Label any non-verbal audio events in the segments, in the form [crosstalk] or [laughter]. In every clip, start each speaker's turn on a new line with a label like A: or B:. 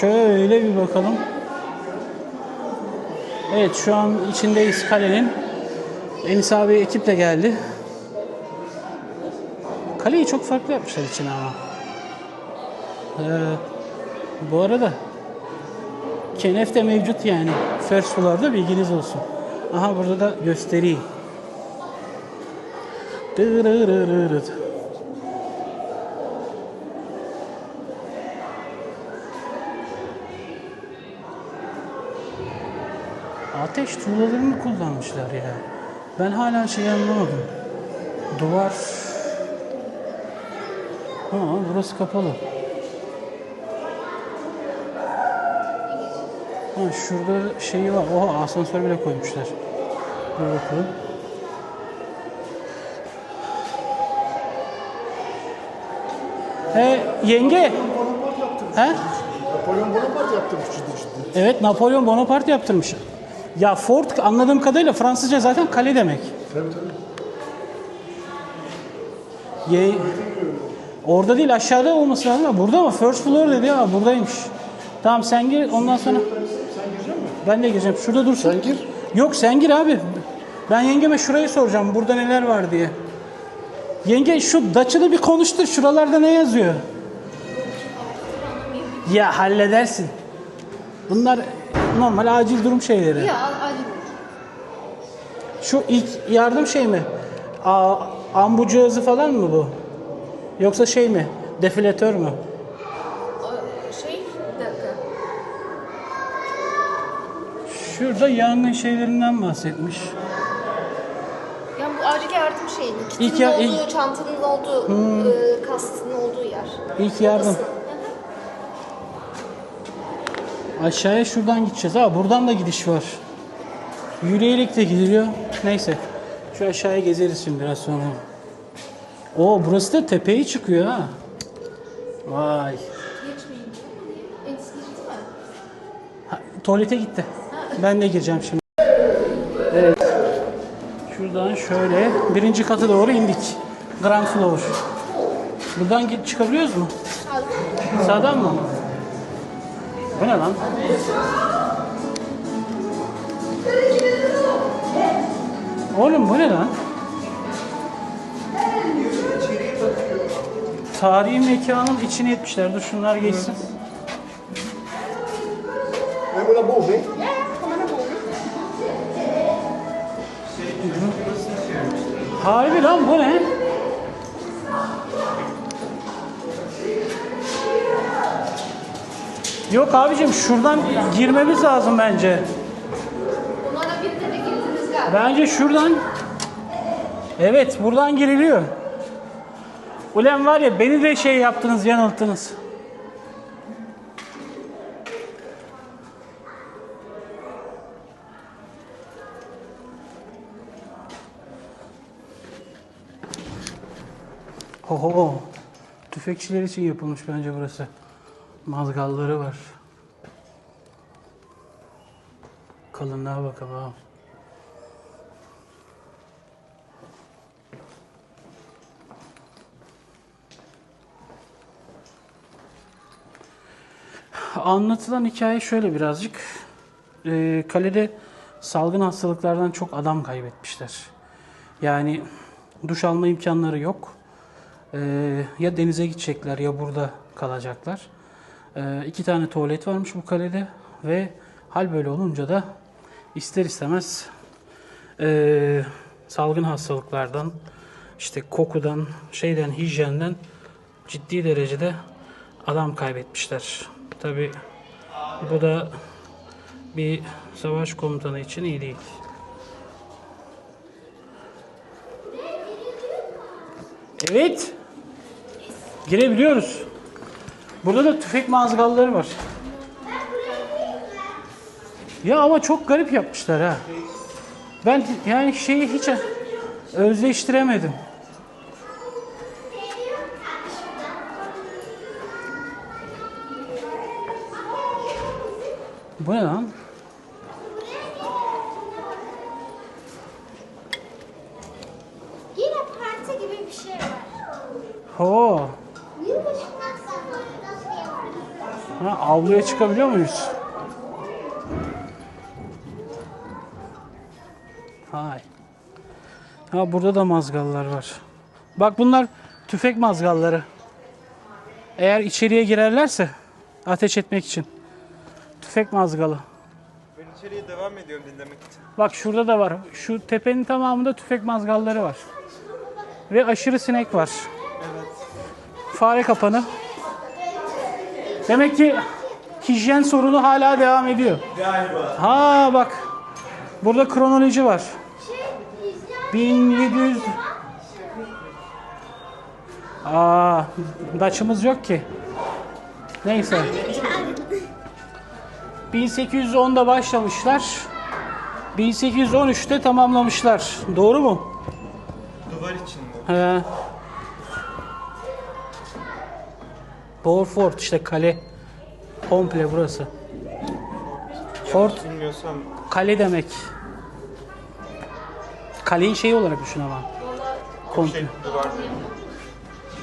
A: Şöyle bir bakalım. Evet şu an içindeyiz kalenin. Enis abi ekip de geldi. Kaleyi çok farklı yapmışlar içine ama. Ee, bu arada kenef de mevcut yani. First floor'da bilginiz olsun. Aha burada da. Dırırırırırıt. Ateş tuğlalarını kullanmışlar ya. Ben hala şey anlamadım. Duvar... Ha, burası kapalı. Ha, şurada şeyi var. Oha asansör bile koymuşlar. Dur bakalım. He, yenge. He?
B: Napolyon Bonaparte yaptırmış ciddi ciddi.
A: Evet Napolyon Bonaparte yaptırmış. Ya fort anladığım kadarıyla Fransızca zaten kale demek.
B: Tabii tabii.
A: Ye Orada değil aşağıda olması lazım ama burada mı? First floor dedi ya buradaymış. Tamam sen gir ondan sonra
B: Sen girecek misin?
A: ben de gireceğim. Şurada dursun.
B: Sen gir.
A: Yok sen gir abi. Ben yengeme şurayı soracağım. Burada neler var diye. Yenge şu daçını bir konuştur. Şuralarda ne yazıyor? Ya halledersin. Bunlar normal acil durum şeyleri.
C: Ya acil.
A: Şu ilk yardım şey mi? A, ambu cihazı falan mı bu? Yoksa şey mi? Defilatör mü?
C: Şey bir dakika.
A: Şurada yangın şeylerinden bahsetmiş.
C: Yani bu acil yardım şeyi.
A: İlk
C: Kitinin
A: ya-
C: olduğu,
A: ilk-
C: çantanın olduğu, e, kaskının olduğu yer.
A: İlk yardım.
C: Orası.
A: Aşağıya şuradan gideceğiz. Ha buradan da gidiş var. Yürüyerek de gidiliyor. Neyse. Şu aşağıya gezeriz şimdi biraz sonra. Oo burası da tepeye çıkıyor ha. Vay. Ha, tuvalete gitti. Ben de gireceğim şimdi. Evet. Şuradan şöyle birinci katı doğru indik. Ground floor. Buradan çıkabiliyoruz mu? Sağdan mı? Bu ne lan? Oğlum bu ne lan? Tarihi mekanın içine etmişler. Dur şunlar geçsin.
B: Buna bol be.
A: Harbi lan bu ne? Yok abicim şuradan girmemiz lazım bence. Bence şuradan Evet buradan giriliyor. Ulan var ya beni de şey yaptınız yanılttınız. Oho. Tüfekçiler için yapılmış bence burası. Mazgalları var. Kalınlığa bakalım. ha. Anlatılan hikaye şöyle birazcık. Ee, kalede salgın hastalıklardan çok adam kaybetmişler. Yani duş alma imkanları yok. Ee, ya denize gidecekler ya burada kalacaklar. Ee, iki tane tuvalet varmış bu kalede ve hal böyle olunca da ister istemez ee, salgın hastalıklardan, işte kokudan, şeyden, hijyenden ciddi derecede adam kaybetmişler. Tabi bu da bir savaş komutanı için iyi değil. Evet. Girebiliyoruz. Burada da tüfek mazgalları var. Ya ama çok garip yapmışlar ha. Ben yani şeyi hiç özleştiremedim. Bu ne lan?
D: Yine parti gibi bir şey var.
A: Ho.
D: Yılbaşından sonra nasıl yapıyoruz?
A: Ha, avluya çıkabiliyor muyuz? Hay. Ha burada da mazgallar var. Bak bunlar tüfek mazgalları. Eğer içeriye girerlerse ateş etmek için. Tüfek mazgalı.
E: Ben içeriye devam ediyorum dinlemek için.
A: Bak şurada da var. Şu tepenin tamamında tüfek mazgalları var. Ve aşırı sinek var.
E: Evet.
A: Fare kapanı. Demek ki hijyen sorunu hala devam ediyor.
E: Galiba.
A: Ha bak. Burada kronoloji var. 1700 Aa, daçımız yok ki. Neyse. 1810'da başlamışlar. 1813'te tamamlamışlar. Doğru mu?
E: Duvar için mi?
A: He. Beaufort işte kale. Komple burası. Fort
E: Bilmiyorsam
A: kale demek. Kaleyi şey olarak düşün ama. Komple.
E: şey duvar.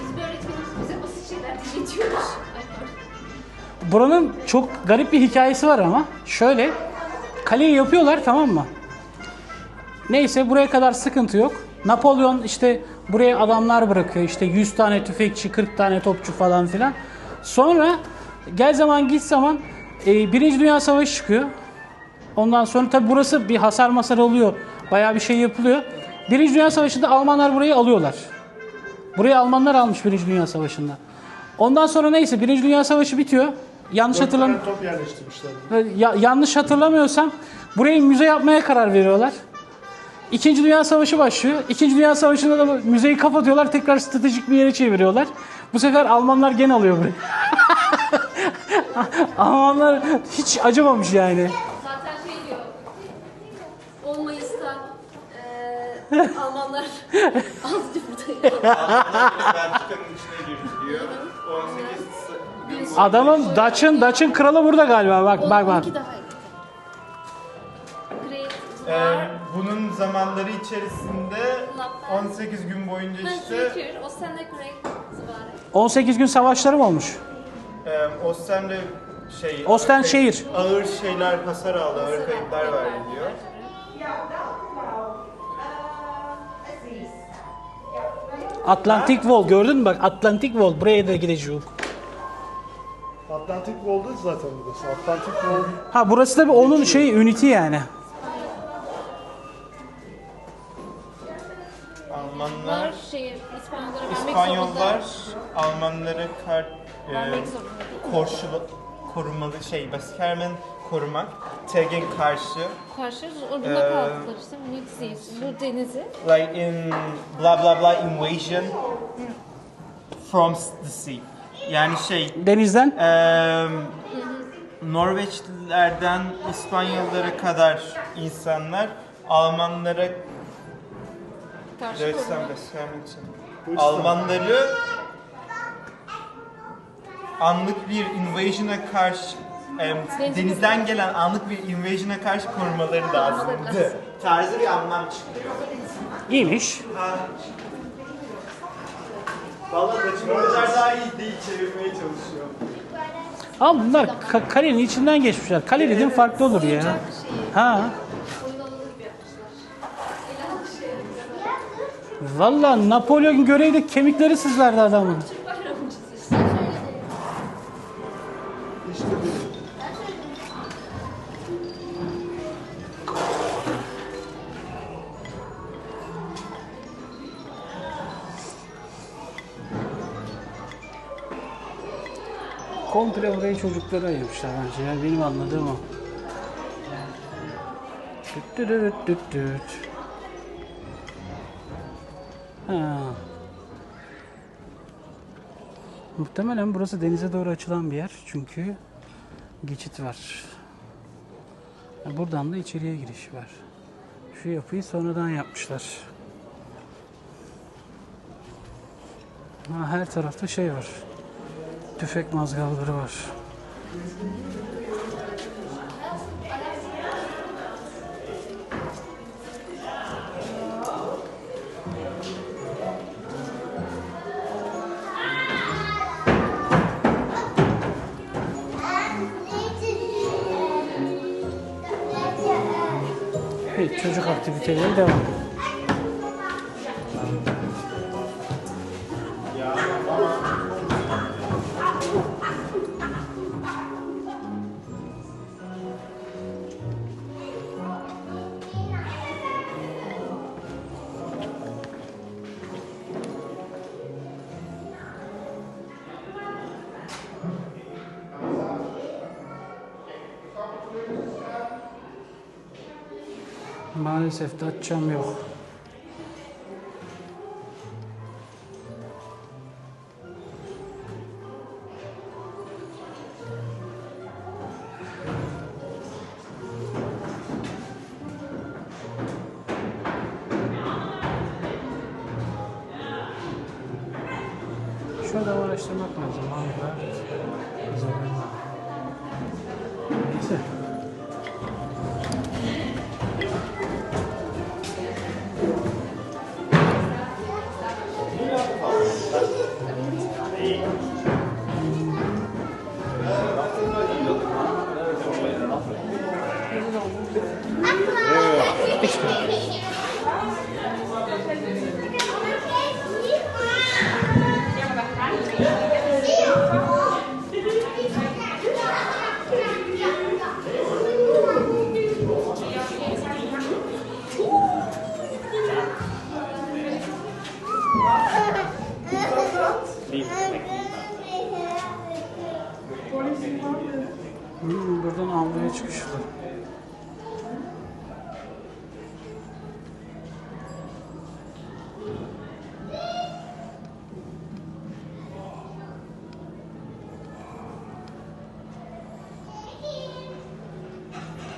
C: Biz bir öğretmenimiz bize basit şeyler dinletiyormuş. Ay, pardon.
A: Buranın çok garip bir hikayesi var ama. Şöyle. Kaleyi yapıyorlar tamam mı? Neyse buraya kadar sıkıntı yok. Napolyon işte buraya adamlar bırakıyor. İşte 100 tane tüfekçi, 40 tane topçu falan filan. Sonra gel zaman git zaman e, Birinci Dünya Savaşı çıkıyor. Ondan sonra tabi burası bir hasar masar oluyor. Bayağı bir şey yapılıyor. Birinci Dünya Savaşı'nda Almanlar burayı alıyorlar. Burayı Almanlar almış Birinci Dünya Savaşı'nda. Ondan sonra neyse Birinci Dünya Savaşı bitiyor. Yanlış hatırlam
B: top yerleştirmişler.
A: ya- yanlış hatırlamıyorsam burayı müze yapmaya karar veriyorlar. İkinci Dünya Savaşı başlıyor. İkinci Dünya Savaşı'nda da müzeyi kapatıyorlar. Tekrar stratejik bir yere çeviriyorlar. Bu sefer Almanlar gen alıyor burayı. [laughs] Almanlar hiç acımamış yani.
C: Zaten şey diyor. 10 Mayıs'ta eee Almanlar [laughs] azıcık buradaydı.
E: Belçika'nın içine girdi diyor. 18 gün
A: Adamın Dutch'ın Dutch'ın kralı burada galiba. Bak bak bak.
C: 12 daha iyi. Great
E: Ee,
C: War.
E: bunun zamanları içerisinde 18 gün boyunca işte
C: Türkiye, o sene Great War.
A: 18 gün savaşları mı olmuş?
E: E, Ostende şey
A: Ostend
E: ağır-
A: şehir.
E: Ağır şeyler hasar aldı, ağır kayıplar verdi diyor.
A: Atlantic Wall gördün mü bak Atlantic Wall buraya da gideceğiz.
B: Atlantic Wall'da zaten burası. Atlantic Wall
A: Ha burası da bir onun şey üniti yani.
E: Almanlar,
C: Bunlar şehir, İspanyollara vermek
E: İspanyollar
C: zorunda.
E: E,
C: zorunda.
E: korşulu, korumalı şey, Baskermen korumak, Tegen karşı,
C: Karşı orada
E: Ee,
C: kaldılar işte. Nükseyiz. Bu denizi.
E: like in blah blah blah invasion from the sea. Yani şey,
A: Denizden
E: Eee Norveçlilerden İspanyollara kadar insanlar Almanlara
C: Karşı
E: Almanları anlık bir invasion'a karşı
C: Deniz-
E: denizden gelen anlık bir invasion'a karşı korumaları lazımdı. Tarzı bir anlam çıkıyor.
A: iyiymiş.
E: Vallahi Daçın o kadar daha iyi değil çevirmeye çalışıyor.
A: Ama bunlar ka- kalenin içinden geçmişler. Kale dediğin farklı olur ya. Ha.
C: Yapmışlar. El almış şey.
A: Valla Napolyon göreydi kemikleri sızlardı adamın. Komple burayı çocuklara ayırmışlar bence. Yani benim anladığım o. Düt düt düt düt. Ha. Muhtemelen burası denize doğru açılan bir yer. Çünkü geçit var. Buradan da içeriye giriş var. Şu yapıyı sonradan yapmışlar. Ha, her tarafta şey var tüfek mazgalları var. Evet, çocuk aktiviteleri devam ediyor. Maalesef Datçam yok. Şurada araştırmak lazım. Hangiler? Güzel. Neyse. Hmm, buradan avluya çıkışlı.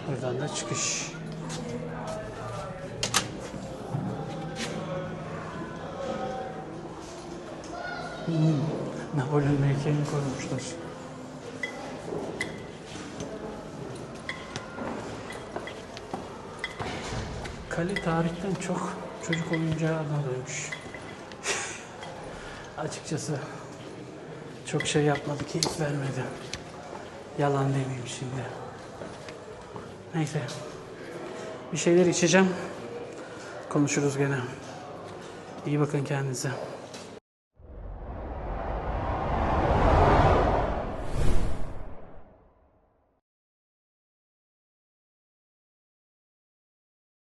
A: Buradan da çıkış. Napolyon heykelini koymuşlar. Kale tarihten çok çocuk oyuncağına dönmüş. Açıkçası çok şey yapmadı, keyif vermedi. Yalan demeyeyim şimdi. Neyse. Bir şeyler içeceğim. Konuşuruz gene. İyi bakın kendinize.